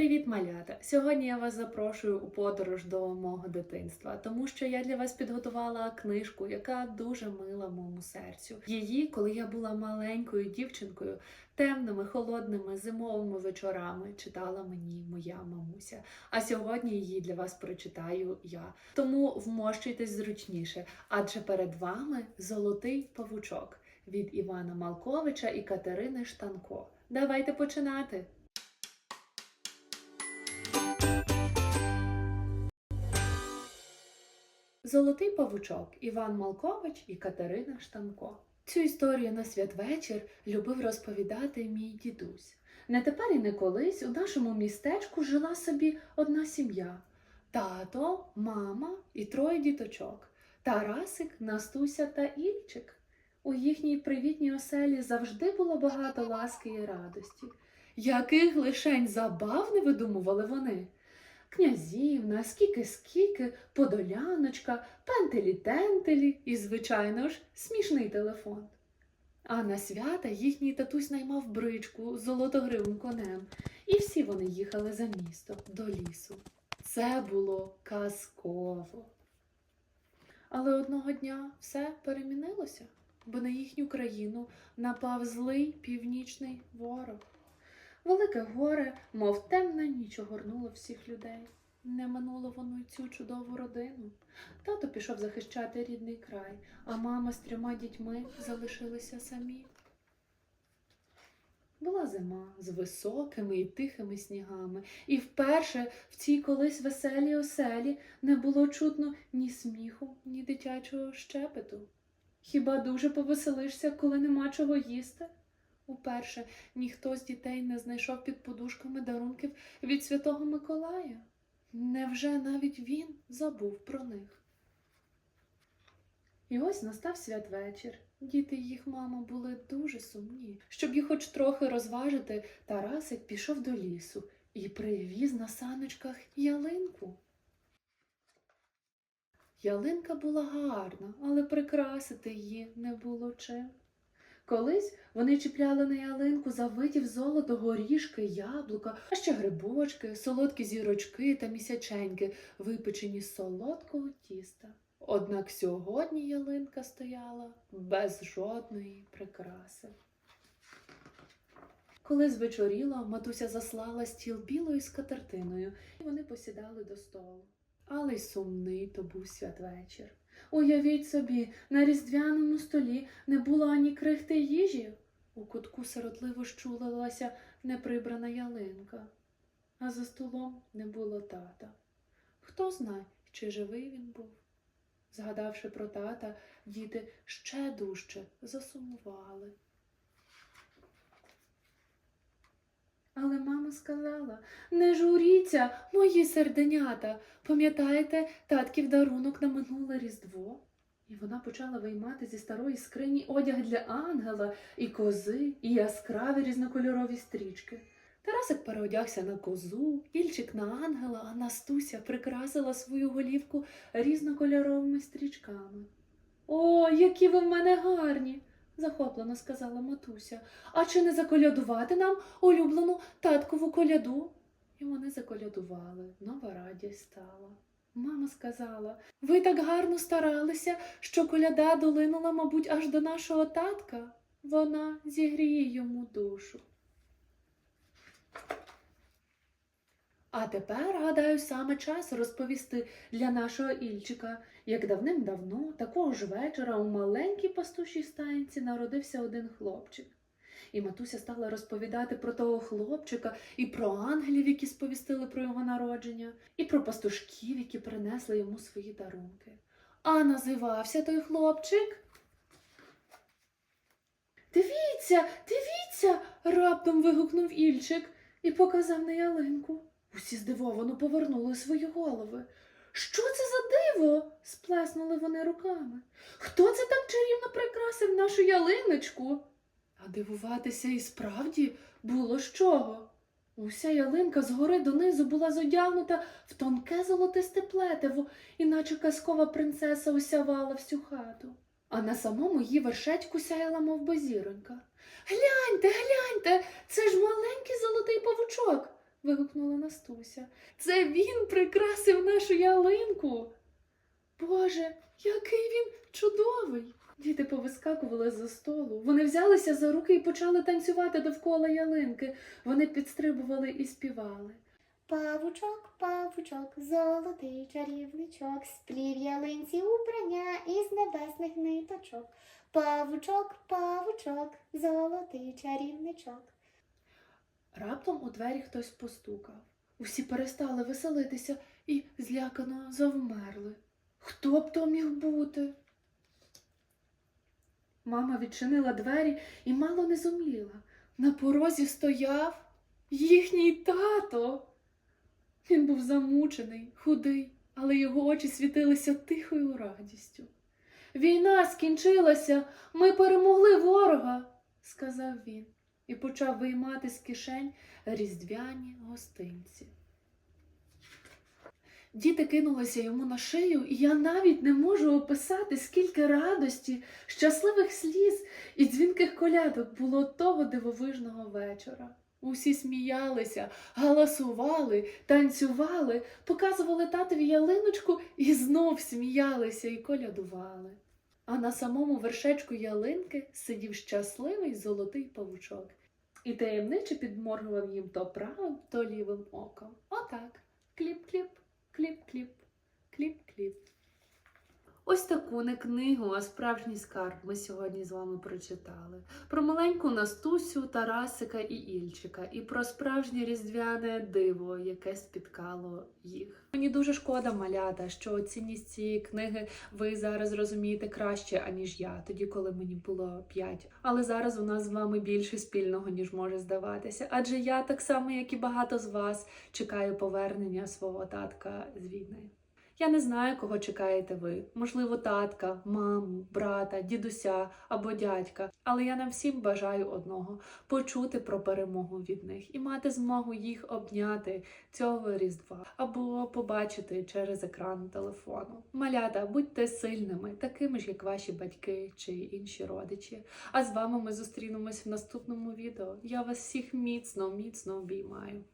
Привіт, малята! Сьогодні я вас запрошую у подорож до мого дитинства, тому що я для вас підготувала книжку, яка дуже мила моєму серцю. Її, коли я була маленькою дівчинкою, темними, холодними зимовими вечорами читала мені моя мамуся. А сьогодні її для вас прочитаю я. Тому вмощуйтесь зручніше, адже перед вами золотий павучок від Івана Малковича і Катерини Штанко. Давайте починати! Золотий павучок Іван Малкович і Катерина Штанко. Цю історію на святвечір любив розповідати мій дідусь. Не тепер і не колись у нашому містечку жила собі одна сім'я: тато, мама і троє діточок Тарасик, Настуся та Ільчик. У їхній привітній оселі завжди було багато ласки і радості. Яких лишень забав не видумували вони князівна, скіки-скіки, подоляночка, пентелі-тентелі і, звичайно ж, смішний телефон. А на свята їхній татусь наймав бричку з золотогривим конем, і всі вони їхали за місто до лісу. Це було казково. Але одного дня все перемінилося, бо на їхню країну напав злий північний ворог. Велике горе, мов темна ніч огорнуло всіх людей. Не минуло воно й цю чудову родину. Тато пішов захищати рідний край, а мама з трьома дітьми залишилися самі. Була зима з високими і тихими снігами, і вперше в цій колись веселій оселі не було чутно ні сміху, ні дитячого щепету. Хіба дуже повеселишся, коли нема чого їсти? Уперше ніхто з дітей не знайшов під подушками дарунків від Святого Миколая. Невже навіть він забув про них? І ось настав святвечір. Діти і їх мама були дуже сумні. Щоб їх хоч трохи розважити, Тарасик пішов до лісу і привіз на саночках ялинку. Ялинка була гарна, але прикрасити її не було чим. Колись вони чіпляли на ялинку завитів золото, горішки, яблука, а ще грибочки, солодкі зірочки та місяченьки, випечені з солодкого тіста. Однак сьогодні ялинка стояла без жодної прикраси. Коли звечоріло, матуся заслала стіл білою скатертиною, і вони посідали до столу. Але й сумний то був святвечір. Уявіть собі, на різдвяному столі не було ані крихти їжі. У кутку сиротливо щулилася неприбрана ялинка, а за столом не було тата. Хто знає, чи живий він був. Згадавши про тата, діти ще дужче засумували. Але мама сказала не журіться, мої серденята. Пам'ятаєте татків дарунок на минуле Різдво? І вона почала виймати зі старої скрині одяг для ангела, і кози, і яскраві різнокольорові стрічки. Тарасик переодягся на козу, Ільчик на ангела, а Настуся прикрасила свою голівку різнокольоровими стрічками. О, які ви в мене гарні! Захоплено сказала матуся. А чи не заколядувати нам улюблену таткову коляду? І вони заколядували, нова радість стала. Мама сказала ви так гарно старалися, що коляда долинула, мабуть, аж до нашого татка. Вона зігріє йому душу. А тепер, гадаю, саме час розповісти для нашого Ільчика, як давним-давно, такого ж вечора у маленькій пастушій стаєнці народився один хлопчик. І матуся стала розповідати про того хлопчика, і про ангелів, які сповістили про його народження, і про пастушків, які принесли йому свої дарунки. А називався той хлопчик. Дивіться, дивіться. раптом вигукнув Ільчик і показав на ялинку. Усі здивовано повернули свої голови. Що це за диво? сплеснули вони руками. Хто це так чарівно прикрасив нашу ялиночку? А дивуватися і справді було з чого. Уся ялинка згори донизу була зодягнута в тонке золотисте плетиво, іначе казкова принцеса усявала всю хату. А на самому її вершечку сяяла, мов би зіронька. Гляньте, гляньте, це ж маленький золотий павучок вигукнула Настуся. Це він прикрасив нашу ялинку. Боже, який він чудовий! Діти повискакували за столу. Вони взялися за руки і почали танцювати довкола ялинки. Вони підстрибували і співали. Павучок, павучок, золотий чарівничок, сплів ялинці убрання із небесних ниточок. Павучок, павучок, золотий чарівничок. Раптом у двері хтось постукав. Усі перестали веселитися і злякано завмерли. Хто б то міг бути? Мама відчинила двері і мало не зумліла. На порозі стояв їхній тато. Він був замучений, худий, але його очі світилися тихою радістю. Війна скінчилася, ми перемогли ворога, сказав він і почав виймати з кишень різдвяні гостинці. Діти кинулися йому на шию, і я навіть не можу описати, скільки радості, щасливих сліз і дзвінких колядок було того дивовижного вечора. Усі сміялися, галасували, танцювали, показували татові ялиночку і знов сміялися і колядували. А на самому вершечку ялинки сидів щасливий золотий павучок і таємниче підморгував їм то правим, то лівим оком. Отак. Кліп-кліп, кліп-кліп, кліп-кліп. Ось таку не книгу, а справжній скарб ми сьогодні з вами прочитали. Про маленьку Настусю, Тарасика і Ільчика, і про справжнє різдвяне диво, яке спіткало їх. Мені дуже шкода, малята, що цінність цієї книги ви зараз розумієте краще, аніж я, тоді, коли мені було 5. Але зараз у нас з вами більше спільного, ніж може здаватися. Адже я, так само, як і багато з вас, чекаю повернення свого татка з війни. Я не знаю, кого чекаєте ви. Можливо, татка, маму, брата, дідуся або дядька. Але я нам всім бажаю одного почути про перемогу від них і мати змогу їх обняти цього різдва або побачити через екран телефону. Малята, будьте сильними, такими ж, як ваші батьки чи інші родичі. А з вами ми зустрінемось в наступному відео. Я вас всіх міцно, міцно обіймаю.